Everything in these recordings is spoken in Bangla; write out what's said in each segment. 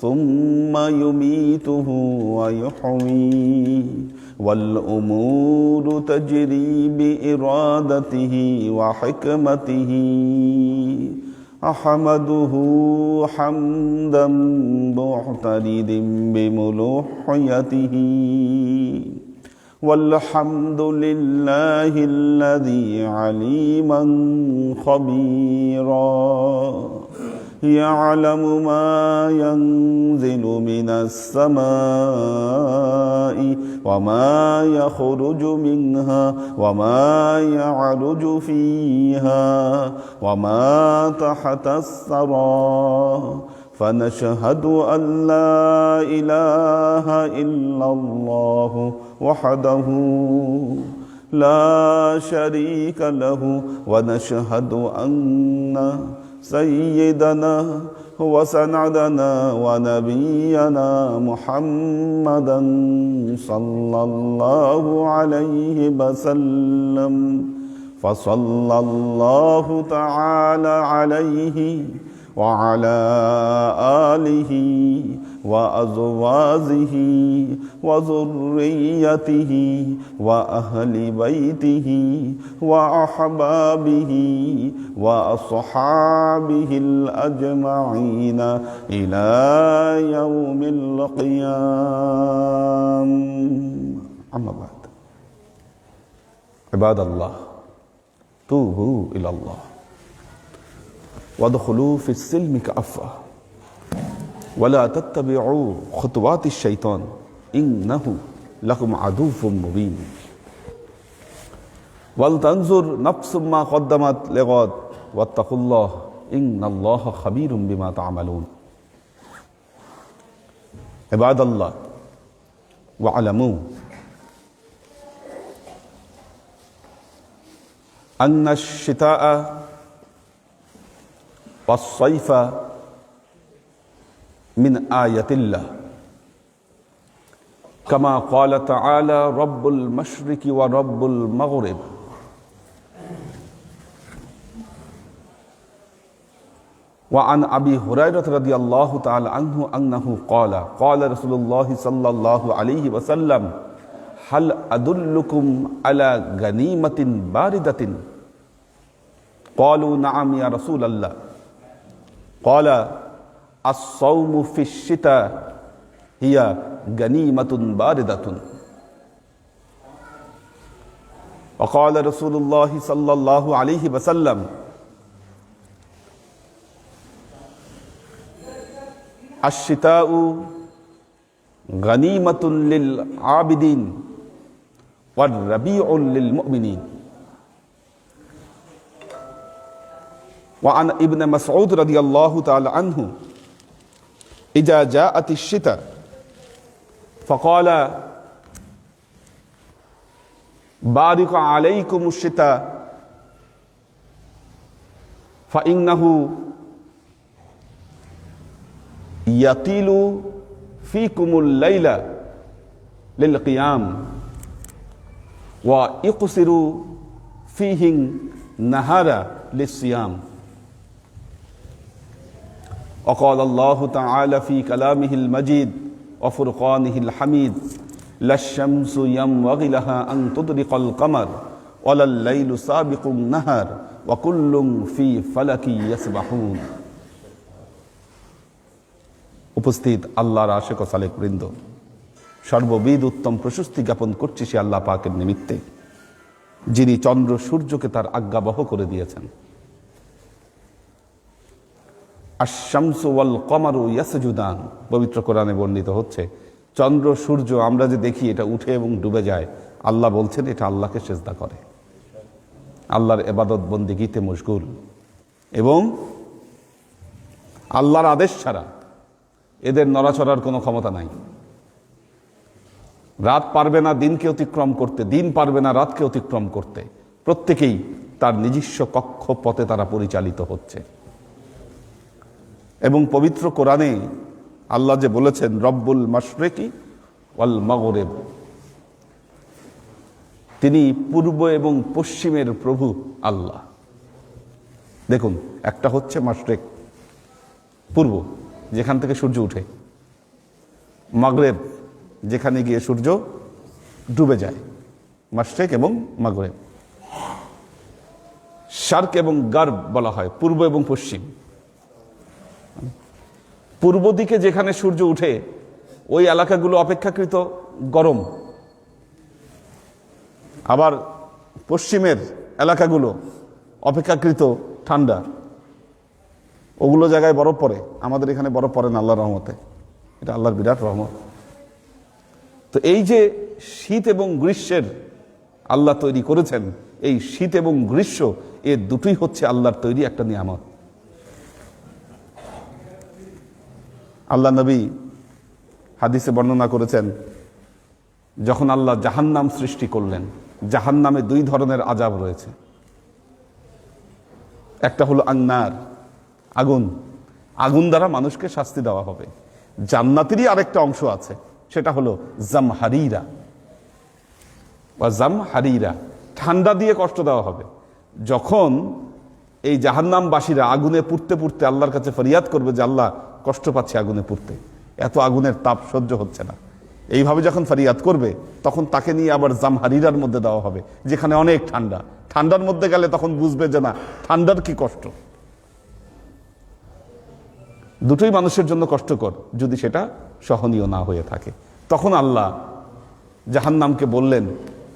ثم يميته ويحويه والأمور تجري بإرادته وحكمته. أحمده حمدا معترد بملوحيته. والحمد لله الذي عليما خبيرا. يعلم ما ينزل من السماء وما يخرج منها وما يعرج فيها وما تحت الثرى فنشهد أن لا إله إلا الله وحده لا شريك له ونشهد أن سيدنا وسندنا ونبينا محمدا صلى الله عليه وسلم. فصلى الله تعالى عليه وعلى آله وأزواجه وذريته وأهل بيته وأحبابه وأصحابه الأجمعين إلى يوم القيام. أما بعد. عباد الله توبوا إلى الله. وادخلوا في السلم كأفة. ولا تتبعوا خطوات الشيطان. إنه لكم عدو مبين. ولتنظر نفس ما قدمت لغد واتقوا الله إن الله خبير بما تعملون. عباد الله واعلموا أن الشتاء والصيف من آية الله كما قال تعالى رب المشرق ورب المغرب وعن أبي هريرة رضي الله تعالى عنه أنه قال قال رسول الله صلى الله عليه وسلم هل أدلكم على غنيمة باردة قالوا نعم يا رسول الله قال الصوم في الشتاء هي غنيمة باردة وقال رسول الله صلى الله عليه وسلم الشتاء غنيمة للعابدين والربيع للمؤمنين وعن ابن مسعود رضي الله تعالى عنه إذا جاءت الشتاء. فقال بارك عليكم الشتاء. فإنه يطيل فيكم الليل للقيام. ويقصر فيه النهار للصيام. وقال الله تعالى في كلامه المجيد وفرقانه الحميد لا الشمس ينبغي لها أن تدرك القمر ولا الليل سابق النهر وكل في فلك يسبحون উপস্থিত আল্লাহর আশেক ও সালেক বৃন্দ সর্ববিদ উত্তম প্রশস্তি জ্ঞাপন করছি সে আল্লাহ পাকের নিমিত্তে যিনি চন্দ্র সূর্যকে তার আজ্ঞাবহ করে দিয়েছেন আশামসু ওয়াল কমারু ইয়াসজুদান। পবিত্র কোরআনে বর্ণিত হচ্ছে, চন্দ্র, সূর্য, আমরা যে দেখি এটা উঠে এবং ডুবে যায়, আল্লাহ বলছেন এটা আল্লাহকে সেজদা করে। আল্লাহর এবাদত বন্দিগিতে মশগুল। এবং আল্লাহর আদেশ ছাড়া এদের নড়াচড়ার কোনো ক্ষমতা নাই। রাত পারবে না দিনকে অতিক্রম করতে, দিন পারবে না রাতকে অতিক্রম করতে। প্রত্যেকেই তার নিজস্ব কক্ষ পথে তারা পরিচালিত হচ্ছে। এবং পবিত্র কোরআনে আল্লাহ যে বলেছেন, রব্বুল মাশরেকি ওয়াল মগরেব। তিনি পূর্ব এবং পশ্চিমের প্রভু আল্লাহ। দেখুন, একটা হচ্ছে মাশরেক, পূর্ব, যেখান থেকে সূর্য উঠে। মাগরেব, যেখানে গিয়ে সূর্য ডুবে যায়। মাশরেক এবং মাগরেব। শার্ক এবং গার্ব বলা হয়, পূর্ব এবং পশ্চিম। পূর্ব দিকে যেখানে সূর্য উঠে, ওই এলাকাগুলো অপেক্ষাকৃত গরম। আবার পশ্চিমের এলাকাগুলো অপেক্ষাকৃত ঠান্ডা। ওগুলো জায়গায় বরফ পড়ে। আমাদের এখানে বরফ পড়ে না আল্লাহর রহমতে। এটা আল্লাহর বিরাট রহমত। তো এই যে শীত এবং গ্রীষ্মের আল্লাহ তৈরি করেছেন, এই শীত এবং গ্রীষ্ম এ দুটোই হচ্ছে আল্লাহর তৈরি একটা নিয়ামত। আল্লাহ নবী হাদিসে বর্ণনা করেছেন, যখন আল্লাহ জাহান্নাম সৃষ্টি করলেন, জাহান্নামে দুই ধরনের আজাব রয়েছে। একটা হলো আন্নার, আগুন। আগুন দ্বারা মানুষকে শাস্তি দেওয়া হবে। জান্নাতেরই আরেকটা অংশ আছে, সেটা হলো জামহারিরা। বা জামহারিরা, ঠান্ডা দিয়ে কষ্ট দেওয়া হবে। যখন এই জাহান্নামবাসীরা আগুনে পুড়তে পুড়তে আল্লাহর কাছে ফরিয়াদ করবে যে, আল্লাহ কষ্ট পাচ্ছে আগুনে পুড়তে। এত আগুনের তাপ সহ্য হচ্ছে না। এইভাবে যখন ফরিয়াদ করবে, তখন তাকে নিয়ে আবার জামহারিরার মধ্যে দেওয়া হবে, যেখানে অনেক ঠান্ডা। ঠান্ডার মধ্যে গেলে তখন বুঝবে যে না, ঠান্ডার কি কষ্ট? দুটোই মানুষের জন্য কষ্টকর, যদি সেটা সহনীয় না হয়ে থাকে। তখন আল্লাহ জাহান্নামকে বললেন,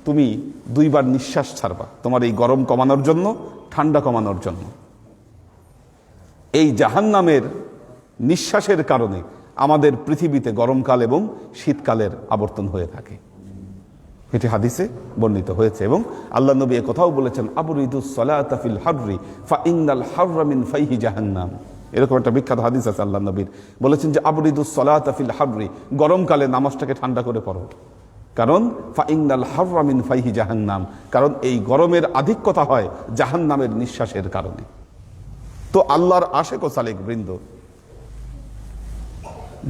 তুমি দুইবার নিঃশ্বাস ছাড়বা। তোমার এই গরম কমানোর জন্য, ঠান্ডা কমানোর জন্য। এই জাহান্নামের নিঃশ্বাসের কারণে আমাদের পৃথিবীতে গরমকাল এবং শীতকালের আবর্তন হয়ে থাকে। এটি হাদিসে বর্ণিত হয়েছে এবং আল্লাহ নবী কথাও বলেছেন আবুরিদুস সলাতাফিল হাররি ফা ইন্দাল হাররামিন ফাইহি জাহান্নাম। এরকম একটা বিখ্যাত হাদিস আছে আল্লাহ নবীর। বলেছেন যে আবরিদুস সলাতাফিল হাররি, গরমকালে নামাজটাকে ঠান্ডা করে পড়ো। কারণ ফাইন্দাল হাররামিন ফাইহি জাহান্নাম। কারণ এই গরমের আধিক্যতা হয় জাহান্নামের নিঃশ্বাসের কারণে। তো আল্লাহর আশেক ও সালেক বৃন্দ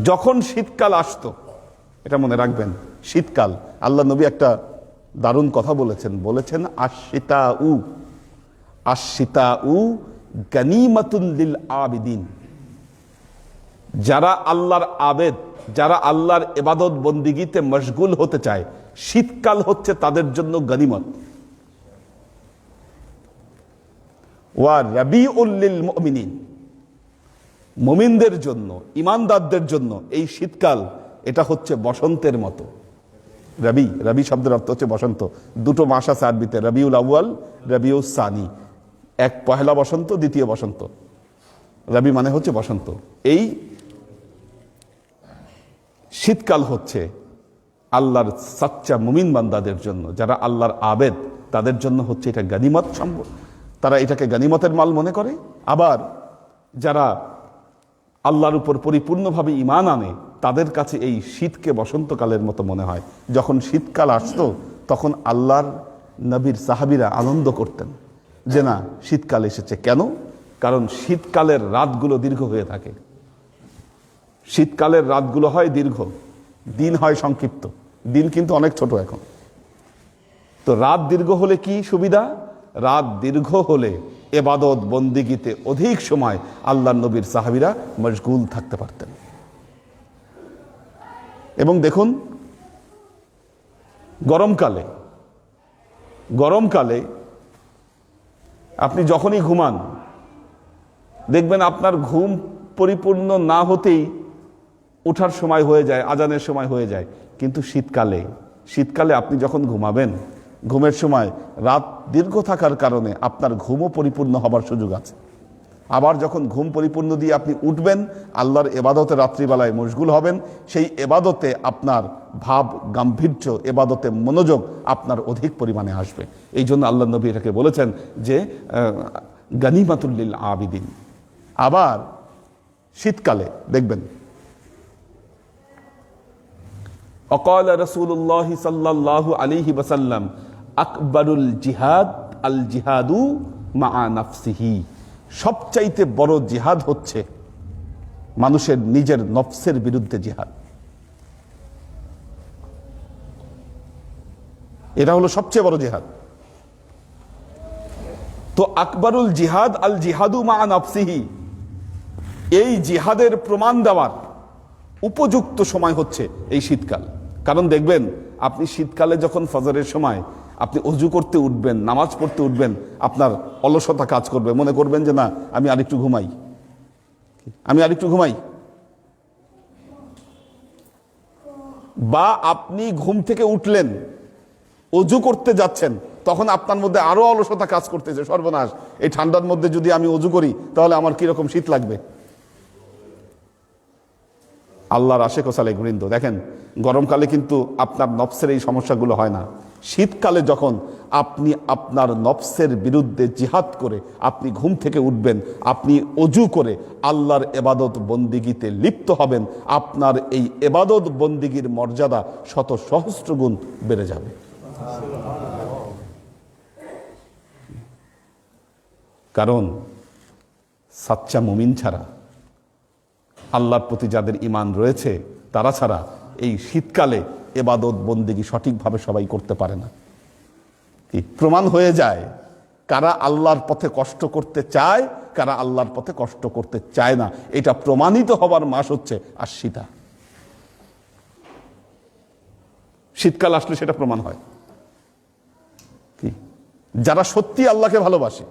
যখন শীতকাল আসতো, এটা মনে রাখবেন, শীতকাল, আল্লাহ নবী একটা দারুণ কথা বলেছেন বলেছেন আশিতা উ আশিতা উ গানিমাতুন লিল আবিদিন। যারা আল্লাহর আবেদ, যারা আল্লাহর এবাদত বন্দিগিতে মশগুল হতে চায়, শীতকাল হচ্ছে তাদের জন্য গনিমত। ওয়া রবি উল্লিল মমিনিন। মমিনদের জন্য, ইমানদারদের জন্য এই শীতকাল, এটা হচ্ছে বসন্তের মতো। রবি রবি শব্দের অর্থ হচ্ছে বসন্ত। দুটো মাস আছে আরবিতে, রবিউল আউয়াল রবিউল সানি। এক পহেলা বসন্ত, দ্বিতীয় বসন্ত। রবি মানে হচ্ছে বসন্ত। এই শীতকাল হচ্ছে আল্লাহর সাচ্চা মুমিন বান্দাদের জন্য। যারা আল্লাহর আবেদ, তাদের জন্য হচ্ছে এটা গানিমত সম্ভব। তারা এটাকে গানিমতের মাল মনে করে। আবার যারা আল্লাহর উপর পরিপূর্ণভাবে ইমান আনে, তাদের কাছে এই শীতকে বসন্তকালের মতো মনে হয়। যখন শীতকাল আসতো, তখন আল্লাহর নবীর সাহাবিরা আনন্দ করতেন যে না, শীতকাল এসেছে। কেন? কারণ শীতকালের রাতগুলো দীর্ঘ হয়ে থাকে। শীতকালের রাতগুলো হয় দীর্ঘ। দিন হয় সংক্ষিপ্ত। দিন কিন্তু অনেক ছোট এখন। তো রাত দীর্ঘ হলে কি সুবিধা? রাত দীর্ঘ হলে এবাদত, বন্দিগিতে অধিক সময় আল্লাহ নবীর সাহাবিরা মশগুল থাকতে পারতেন। এবং দেখুন, গরমকালে গরমকালে আপনি যখনই ঘুমান, দেখবেন আপনার ঘুম পরিপূর্ণ না হতেই ওঠার সময় হয়ে যায়, আজানের সময় হয়ে যায়। কিন্তু শীতকালে শীতকালে আপনি যখন ঘুমাবেন ঘুমের সময় রাত দীর্ঘ থাকার কারণে আপনার ঘুমও পরিপূর্ণ হবার সুযোগ আছে। আবার যখন ঘুম পরিপূর্ণ দিয়ে আপনি উঠবেন, আল্লাহর এবাদতে রাত্রিবেলায় মশগুল হবেন, সেই এবাদতে আপনার ভাব, গাম্ভীর্য, এবাদতে মনোযোগ আপনার অধিক পরিমাণে আসবে। এই জন্য আল্লাহ নবী এটাকে বলেছেন যে গানিমাতুল্লিল আবিদিন। আবার শীতকালে দেখবেন, অকল রসুল্লাহ সাল্লাহ আলিহি ওসাল্লাম আকবরুল জিহাদ, আল জিহাদু মা সবচাইতে বড় জিহাদ হচ্ছে মানুষের নিজের নফসের বিরুদ্ধে জিহাদ। এটা হলো সবচেয়ে বড় জিহাদ। তো আকবরুল জিহাদ, আল জিহাদু মা নাফসিহি। এই জিহাদের প্রমাণ দেওয়ার উপযুক্ত সময় হচ্ছে এই শীতকাল। কারণ দেখবেন, আপনি শীতকালে যখন ফজরের সময় আপনি অজু করতে উঠবেন, নামাজ পড়তে উঠবেন, আপনার অলসতা কাজ করবে। মনে করবেন যে, না, আমি আরেকটু ঘুমাই। আমি আরেকটু ঘুমাই। বা আপনি ঘুম থেকে উঠলেন, অজু করতে যাচ্ছেন, তখন আপনার মধ্যে আরও অলসতা কাজ করতেছে, সর্বনাশ। এই ঠান্ডার মধ্যে যদি আমি অজু করি, তাহলে আমার কীরকম শীত লাগবে? আল্লাহর আশেক সালেক বৃন্দ, দেখেন, গরমকালে কিন্তু আপনার নফসের এই সমস্যাগুলো হয় না। শীতকালে যখন আপনি আপনার নফসের বিরুদ্ধে জিহাদ করে আপনি ঘুম থেকে উঠবেন, আপনি অজু করে আল্লাহর এবাদত বন্দিগিতে লিপ্ত হবেন, আপনার এই এবাদত বন্দিগির মর্যাদা শত সহস্র গুণ বেড়ে যাবে। কারণ সাচ্চা মুমিন ছাড়া, আল্লাহর প্রতি যাদের ইমান রয়েছে, তারা ছাড়া এই শীতকালে এবাদত বন্দিগি সঠিকভাবে সবাই করতে পারে না। কি প্রমাণ হয়ে যায়, কারা আল্লাহর পথে কষ্ট করতে চায়, কারা আল্লাহর পথে কষ্ট করতে চায় না। এটা প্রমাণিত হবার মাস হচ্ছে আশিতা শীতকাল আসলে সেটা প্রমাণ হয়। কি? যারা সত্যি আল্লাহকে ভালোবাসে।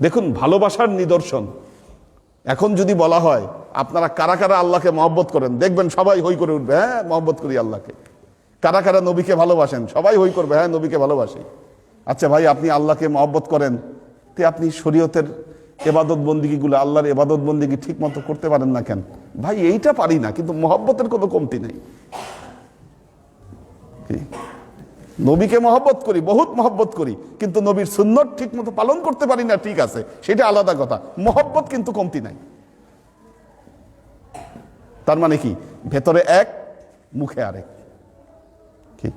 দেখুন, ভালোবাসার নিদর্শন। এখন যদি বলা হয় আপনারা কারা কারা আল্লাহকে মহব্বত করেন? দেখবেন সবাই হই করে উঠবে হ্যাঁ? মহব্বত করি আল্লাহকে। কারা কারা নবীকে ভালোবাসেন? সবাই হই করবে হ্যাঁ? নবীকে ভালোবাসি। আচ্ছা ভাই, আপনি আল্লাহকে মহব্বত করেন, তে আপনি শরীয়তের এবাদত বন্দিগিগুলো, আল্লাহর এবাদত বন্দিগি ঠিক মতো করতে পারেন না কেন? ভাই, এইটা পারি না, কিন্তু মহব্বতের কোনো কমতি নেই। নবীকে মহব্বত করি, বহুত মহব্বত করি, কিন্তু নবীর সুন্নত ঠিক মতো পালন করতে পারি না, ঠিক আছে। সেটা আলাদা কথা। মহব্বত কিন্তু কমতি নাই। তার মানে কি? ভেতরে এক, মুখে আরেক। কি?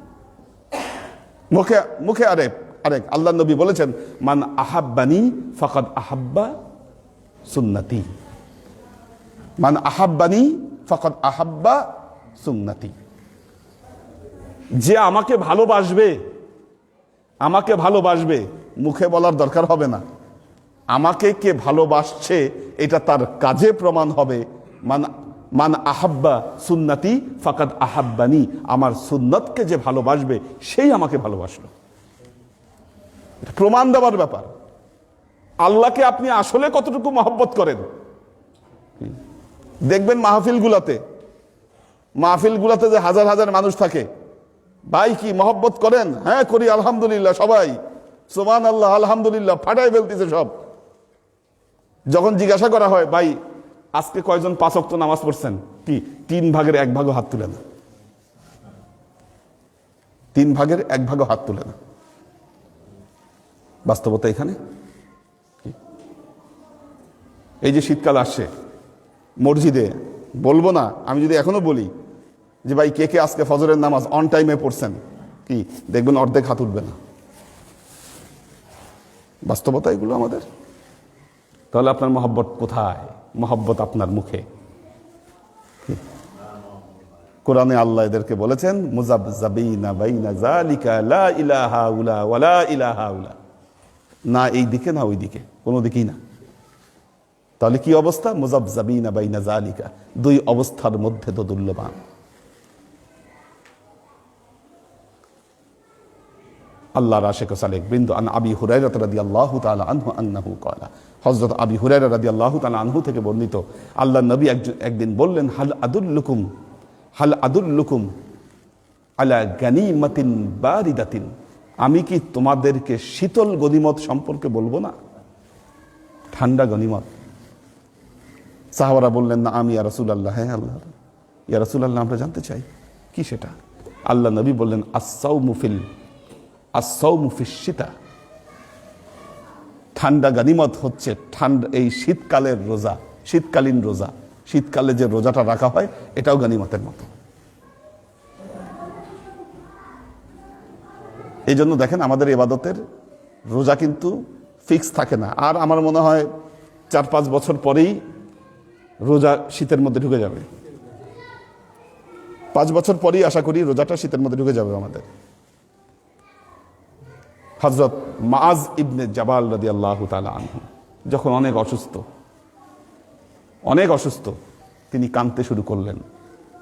মুখে মুখে আরেক আরেক। আল্লাহ নবী বলেছেন, মান আহাব্বানি ফাকাদ আহাব্বা সুন্নতি। মান আহাব্বানি ফাকাদ আহাব্বা সুন্নতি। যে আমাকে ভালোবাসবে আমাকে ভালোবাসবে, মুখে বলার দরকার হবে না। আমাকে কে ভালোবাসছে, এটা তার কাজে প্রমাণ হবে। মান মান আহাব্বা সুন্নাতি ফাকাদ আহাব্বানি। আমার সুন্নতকে যে ভালোবাসবে, সেই আমাকে ভালোবাসলো। প্রমাণ দেওয়ার ব্যাপার। আল্লাহকে আপনি আসলে কতটুকু মহব্বত করেন? দেখবেন মাহফিলগুলাতে মাহফিলগুলাতে যে হাজার হাজার মানুষ থাকে, ভাই কি মহব্বত করেন? হ্যাঁ করি, আলহামদুলিল্লাহ, সবাই। সোমান আল্লাহ আলহামদুলিল্লাহ ফাটাই ফেলতেছে সব। যখন জিজ্ঞাসা করা হয়, ভাই আজকে কয়জন পাঁচ অক্ত নামাজ পড়ছেন? কি? তিন ভাগের এক ভাগও হাত তুলে না। তিন ভাগের এক ভাগও হাত তুলে না। বাস্তবতা এখানে? এই যে শীতকাল আসছে, মসজিদে বলব না, আমি যদি এখনও বলি যে ভাই কে কে আজকে ফজরের নামাজ অন টাইমে পড়ছেন, কি? দেখবেন অর্ধেক হাত উঠবে না। বাস্তবতা এগুলো আমাদের। তাহলে আপনার মহব্বত কোথায়? মহব্বত আপনার মুখে। কোরআনে আল্লাহ এদেরকে বলেছেন না এই দিকে, না ওই দিকে, কোনো দিকেই না। তাহলে কি অবস্থা? মুজাবজাবিনা দুই অবস্থার মধ্যে তো দুল্যমান আল্লাহ রাশেক সালেক বৃন্দ, আন আবি হুরাইরা রাদি আল্লাহ তালা আনহু আন্নাহু কলা হজরত আবি হুরাইরা রাদি আল্লাহ তালা আনহু থেকে বর্ণিত। আল্লাহ নবী একজন একদিন বললেন, হাল আদুল্লুকুম হাল আদুল্লুকুম আলা গানিমাতিন বারিদাতিন। আমি কি তোমাদেরকে শীতল গনিমত সম্পর্কে বলব না? ঠান্ডা গনিমত। সাহাবারা বললেন, না, আমি ইয়া রসুল আল্লাহ হ্যাঁ আল্লাহ। ইয়া রসুল আল্লাহ আমরা জানতে চাই, কি সেটা? আল্লাহ নবী বললেন আসাউ মুফিল আসাউ মুফিস শীতা ঠান্ডা গানিমত হচ্ছে ঠান্ডা, এই শীতকালের রোজা, শীতকালীন রোজা। শীতকালে যে রোজাটা রাখা হয়, এটাও গানিমতের মতো। এই জন্য দেখেন আমাদের এবাদতের রোজা কিন্তু ফিক্স থাকে না। আর আমার মনে হয় চার পাঁচ বছর পরেই রোজা শীতের মধ্যে ঢুকে যাবে। পাঁচ বছর পরেই আশা করি রোজাটা শীতের মধ্যে ঢুকে যাবে আমাদের। হজরত মাজ ইবনে জাবাল রাদি আল্লাহ আনহু, যখন অনেক অসুস্থ অনেক অসুস্থ, তিনি কাঁদতে শুরু করলেন।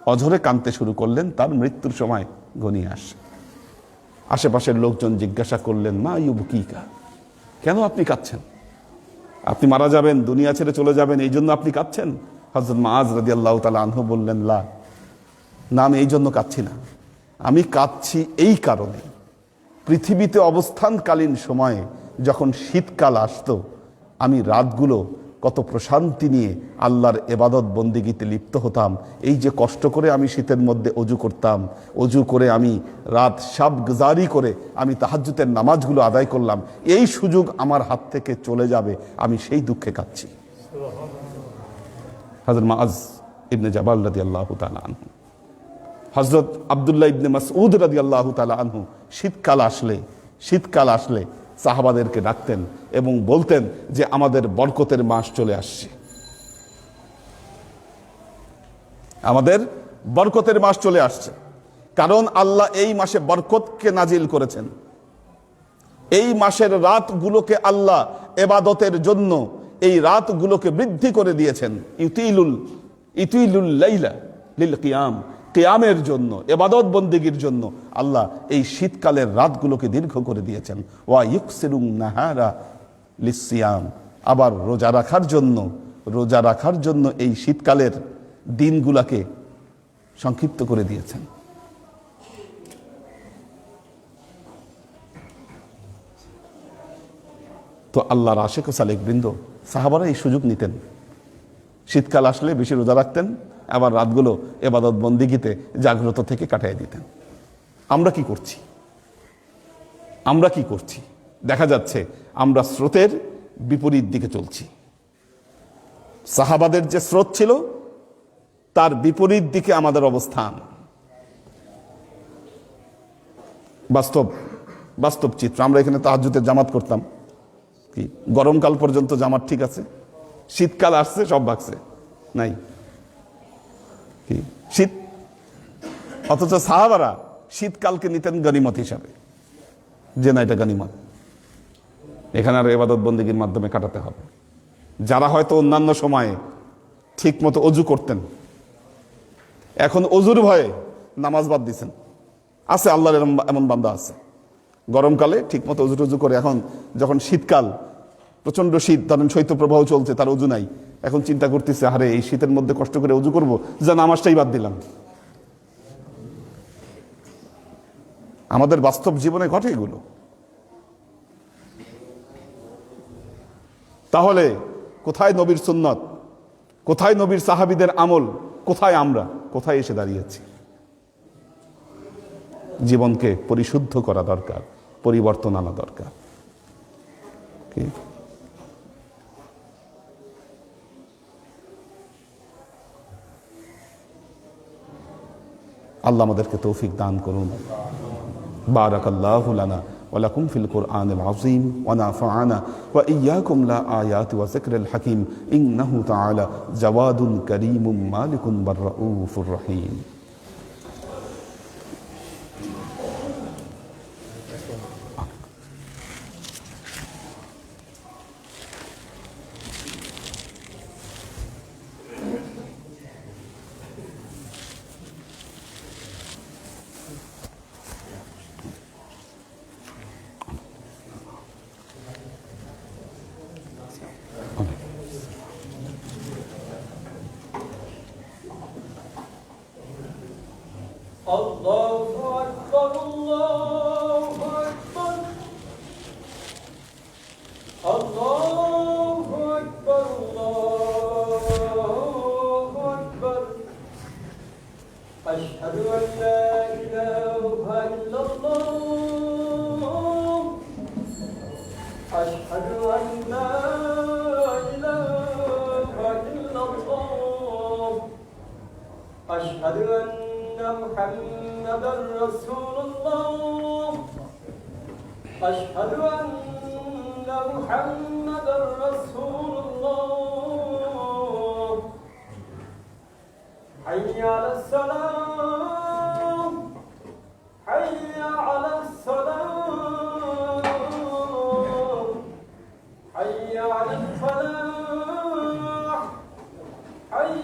অঝরে কাঁদতে শুরু করলেন, তার মৃত্যুর সময় ঘনিয়ে আসে। আশেপাশের লোকজন জিজ্ঞাসা করলেন, মা ইউবুকিকা, কেন আপনি কাঁদছেন? আপনি মারা যাবেন, দুনিয়া ছেড়ে চলে যাবেন, এই জন্য আপনি কাঁদছেন? হজরত মাজ রদি আল্লাহ তালা আনহু বললেন, লা, না, আমি এই জন্য কাঁদছি না। আমি কাঁদছি এই কারণে পৃথিবীতে অবস্থানকালীন সময়ে যখন শীতকাল আসতো, আমি রাতগুলো কত প্রশান্তি নিয়ে আল্লাহর এবাদত বন্দিগিতে লিপ্ত হতাম। এই যে কষ্ট করে আমি শীতের মধ্যে অজু করতাম, অজু করে আমি রাত সাব গুজারি করে আমি তাহাজ্জুতের নামাজগুলো আদায় করলাম, এই সুযোগ আমার হাত থেকে চলে যাবে, আমি সেই দুঃখে কাঁদছি। হাজর মাজ ইবনে জাবাল রাদি আল্লাহ আনহু। হজরত আবদুল্লাহ ইবনে মাসউদ রাদি আল্লাহ তালা আনহু শীতকাল আসলে শীতকাল আসলে সাহাবাদেরকে ডাকতেন এবং বলতেন যে আমাদের বরকতের মাস চলে আসছে। আমাদের বরকতের মাস চলে আসছে। কারণ আল্লাহ এই মাসে বরকতকে নাজিল করেছেন। এই মাসের রাতগুলোকে আল্লাহ এবাদতের জন্য এই রাতগুলোকে বৃদ্ধি করে দিয়েছেন। ইউতিলুল ইতুইলুল লাইলা কিয়াম। কেয়ামের জন্য, এবাদত বন্দিগির জন্য আল্লাহ এই শীতকালের রাতগুলোকে দীর্ঘ করে দিয়েছেন। ওয়া ইউকসিরুং নাহারা লিসিয়াম আবার রোজা রাখার জন্য, রোজা রাখার জন্য এই শীতকালের দিনগুলাকে সংক্ষিপ্ত করে দিয়েছেন। তো আল্লাহর আশেখ সালেক বৃন্দ, সাহাবারা এই সুযোগ নিতেন। শীতকাল আসলে বেশি রোজা রাখতেন আবার রাতগুলো এবাদত বন্দিগিতে জাগ্রত থেকে কাটাই দিতেন। আমরা কি করছি? আমরা কি করছি? দেখা যাচ্ছে আমরা স্রোতের বিপরীত দিকে চলছি। সাহাবাদের যে স্রোত ছিল, তার বিপরীত দিকে আমাদের অবস্থান। বাস্তব বাস্তব চিত্র। আমরা এখানে তাহাজুতের জামাত করতাম। কি? গরমকাল পর্যন্ত জামাত ঠিক আছে? শীতকাল আসছে, সব ভাগছে। নাই? কি? শীত। অথচ সাহাবারা শীতকালকে নিতেন গনিমত হিসাবে। যে না, এটা গনিমত এখানে আর এবাদত বন্দীগীর মাধ্যমে কাটাতে হবে। যারা হয়তো অন্যান্য সময়ে ঠিক মতো অজু করতেন, এখন অজুর ভয়ে নামাজ বাদ দিছেন। আছে, আল্লাহর এমন বান্দা আছে। গরমকালে ঠিক মতো অজু টজু করে এখন যখন শীতকাল প্রচণ্ড শীত, ধরেন শৈত্যপ্রবাহ চলছে, তার অজু নাই। এখন চিন্তা করতেছে, আরে, এই শীতের মধ্যে কষ্ট করে অজু করব? যা নামাজটাই বাদ দিলাম। আমাদের বাস্তব জীবনে ঘটে এগুলো। তাহলে, কোথায় নবীর সুন্নত? কোথায় নবীর সাহাবিদের আমল? কোথায় আমরা? কোথায় এসে দাঁড়িয়েছি জীবনকে পরিশুদ্ধ করা দরকার, পরিবর্তন আনা দরকার। কি? আল্লাহ আমাদেরকে তৌফিক দান করুন بارك الله لنا ولكم في القرآن العظيم ونفعنا وإياكم لا آيات وذكر الحكيم إنه تعالى جواد كريم مالك بالرؤوف الرحيم Eşhedü en la ilahe illallah. Eşhedü enne Muhammeden Resulullah. Eşhedü enne Muhammeden Resulullah. Hayya aleyhisselam. Hayya. الفلاح حي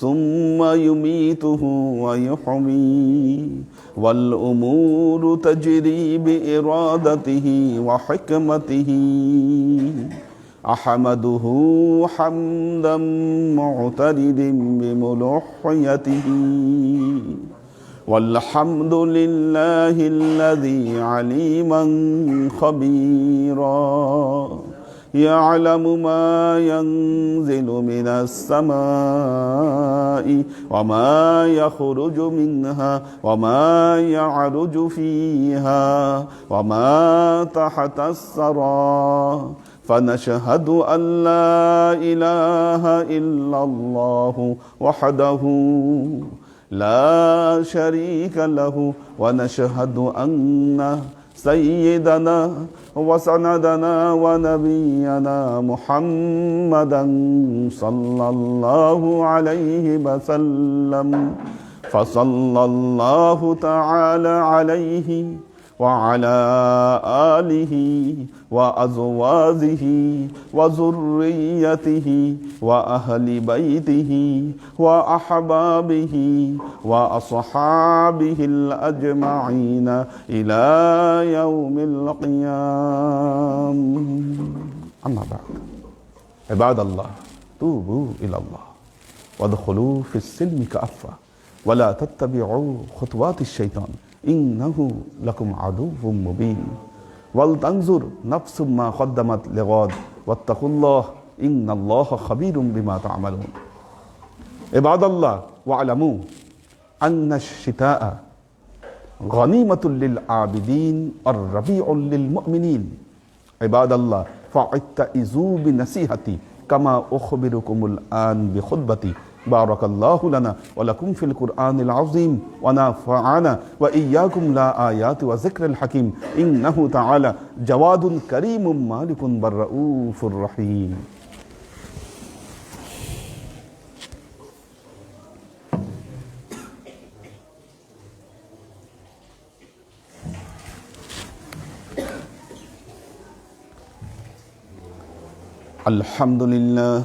ثم يميته ويحميه والأمور تجري بإرادته وحكمته. أحمده حمدا معترد بملوحيته. والحمد لله الذي عليما خبيرا. يعلم ما ينزل من السماء وما يخرج منها وما يعرج فيها وما تحت الثرى. فنشهد أن لا إله إلا الله وحده لا شريك له. ونشهد أن سيدنا وسندنا ونبينا محمدا صلى الله عليه وسلم. فصلى الله تعالى عليه وعلى آله وأزواجه وذريته وأهل بيته وأحبابه وأصحابه الأجمعين إلى يوم القيامة أما بعد عباد الله توبوا إلى الله وادخلوا في السلم كأفة ولا تتبعوا خطوات الشيطان. إنه لكم عدو مبين ولتنظر نفس ما قدمت لغد واتقوا الله إن الله خبير بما تعملون عباد الله واعلموا أن الشتاء غنيمة للعابدين الربيع للمؤمنين عباد الله فاعتئزوا بنصيحتي كما أخبركم الآن بخطبتي بارك الله لنا ولكم في القرآن العظيم ونفعنا وإياكم لا آيات وذكر الحكيم. إنه تعالى جواد كريم مالك بالرؤوف الرحيم. الحمد لله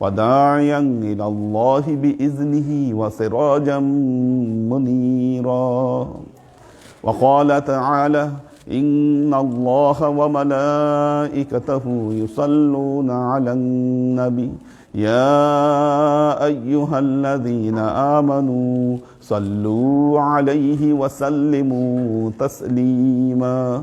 وداعيا إلى الله بإذنه وسراجا منيرا. وقال تعالى إن الله وملائكته يصلون على النبي يا أيها الذين آمنوا صلوا عليه وسلموا تسليما.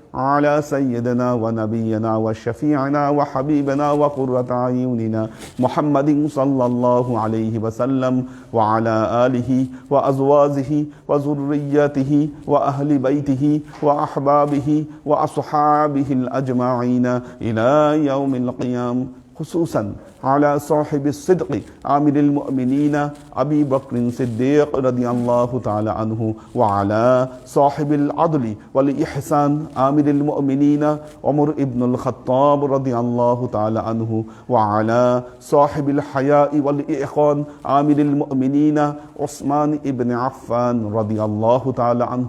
على سيدنا ونبينا وشفيعنا وحبيبنا وقرة أعيننا محمد صلى الله عليه وسلم وعلى آله وأزواجه وذريته وأهل بيته وأحبابه وأصحابه الأجمعين إلى يوم القيامة خصوصا على صاحب الصدق عامل المؤمنين أبي بكر الصديق رضي الله تعالى عنه وعلى صاحب العدل والإحسان عامل المؤمنين عمر ابن الخطاب رضي الله تعالى عنه وعلى صاحب الحياء والإحقان عامل المؤمنين عثمان ابن عفان رضي الله تعالى عنه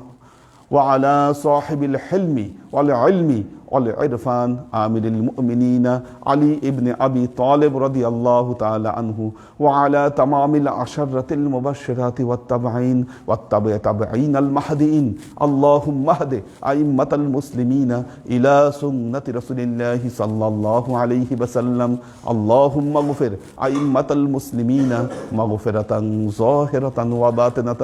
وعلى صاحب الحلم والعلم والعرفان عامل المؤمنين علي ابن أبي طالب رضي الله تعالى عنه وعلى تمام العشرة المبشرات والتبعين والتبع تبعين المهديين اللهم اهد أئمة المسلمين إلى سنة رسول الله صلى الله عليه وسلم اللهم اغفر أئمة المسلمين مغفرة ظاهرة وباطنة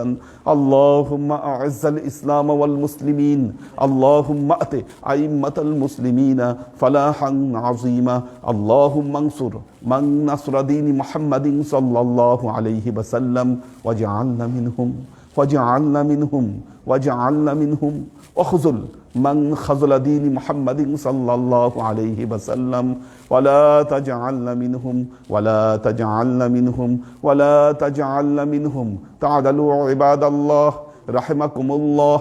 اللهم أعز الإسلام والمسلمين اللهم أت أئمة المسلمين فلاحا عظيما اللهم انصر من نصر دين محمد صلى الله عليه وسلم. واجعلنا منهم واجعلنا منهم واجعلنا منهم. وخذل من خذل دين محمد صلى الله عليه وسلم. ولا تجعلنا منهم ولا تجعلنا منهم ولا تجعلنا منهم. تعدلوا عباد الله رحمكم الله.